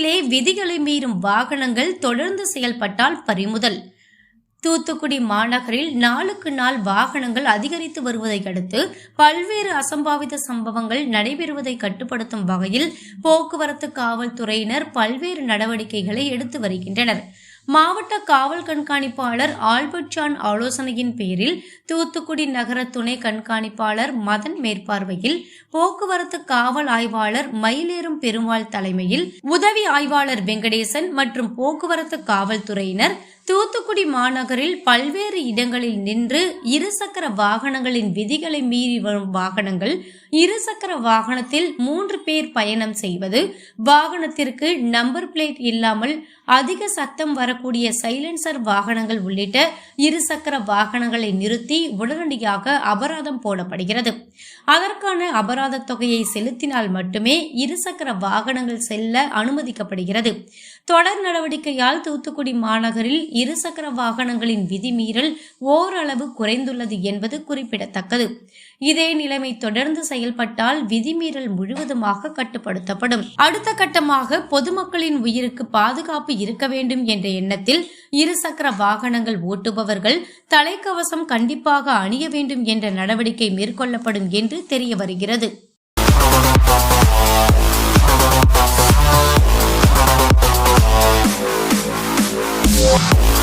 மீறும் வாகனங்கள் தொடர்ந்து செயல்பட்டால் பறிமுதல். தூத்துக்குடி மாநகரில் நாளுக்கு நாள் வாகனங்கள் அதிகரித்து வருவதை அடுத்து பல்வேறு அசம்பாவித சம்பவங்கள் நடைபெறுவதை கட்டுப்படுத்தும் வகையில் போக்குவரத்து காவல்துறையினர் பல்வேறு நடவடிக்கைகளை எடுத்து வருகின்றனர். மாவட்ட காவல் கண்காணிப்பாளர் ஆல்பர்ட் ஜான் ஆலோசனையின் பேரில் தூத்துக்குடி நகர துணை கண்காணிப்பாளர் மதன் மேற்பார்வையில் போக்குவரத்து காவல் ஆய்வாளர் மயிலேறும் பெருமாள் தலைமையில் உதவி ஆய்வாளர் வெங்கடேசன் மற்றும் போக்குவரத்து காவல்துறையினர் தூத்துக்குடி மாநகரில் பல்வேறு இடங்களில் நின்று இருசக்கர வாகனங்களின் விதிகளை மீறி வரும் வாகனங்கள் இருசக்கர வாகனத்தில் மூன்று பேர் பயணம் செய்வது வாகனத்திற்கு நம்பர் பிளேட் இல்லாமல் அதிக சத்தம் வர வரக்கூடிய சைலன்சர் வாகனங்கள் உள்ளிட்ட இருசக்கர வாகனங்களை நிறுத்தி உடனடியாக அபராதம் போடப்படுகிறது. அதற்கான அபராத தொகையை செலுத்தினால் மட்டுமே இருசக்கர வாகனங்கள் செல்ல அனுமதிக்கப்படுகிறது. தொடர் நடவடிக்கையால் தூத்துக்குடி மாநகரில் இருசக்கர வாகனங்களின் விதிமீறல் ஓரளவு குறைந்துள்ளது என்பது குறிப்பிடத்தக்கது. இதே நிலைமை தொடர்ந்து செயல்பட்டால் விதிமீறல் முழுவதுமாக கட்டுப்படுத்தப்படும் அடுத்த கட்டமாக பொதுமக்களின் உயிருக்கு பாதுகாப்பு இருக்க வேண்டும் என்ற எண்ணத்தில் இருசக்கர வாகனங்கள் ஓட்டுபவர்கள் தலைக்கவசம் கண்டிப்பாக அணிய வேண்டும் என்ற நடவடிக்கை மேற்கொள்ளப்படும் என்று தெரிய வருகிறது Yeah.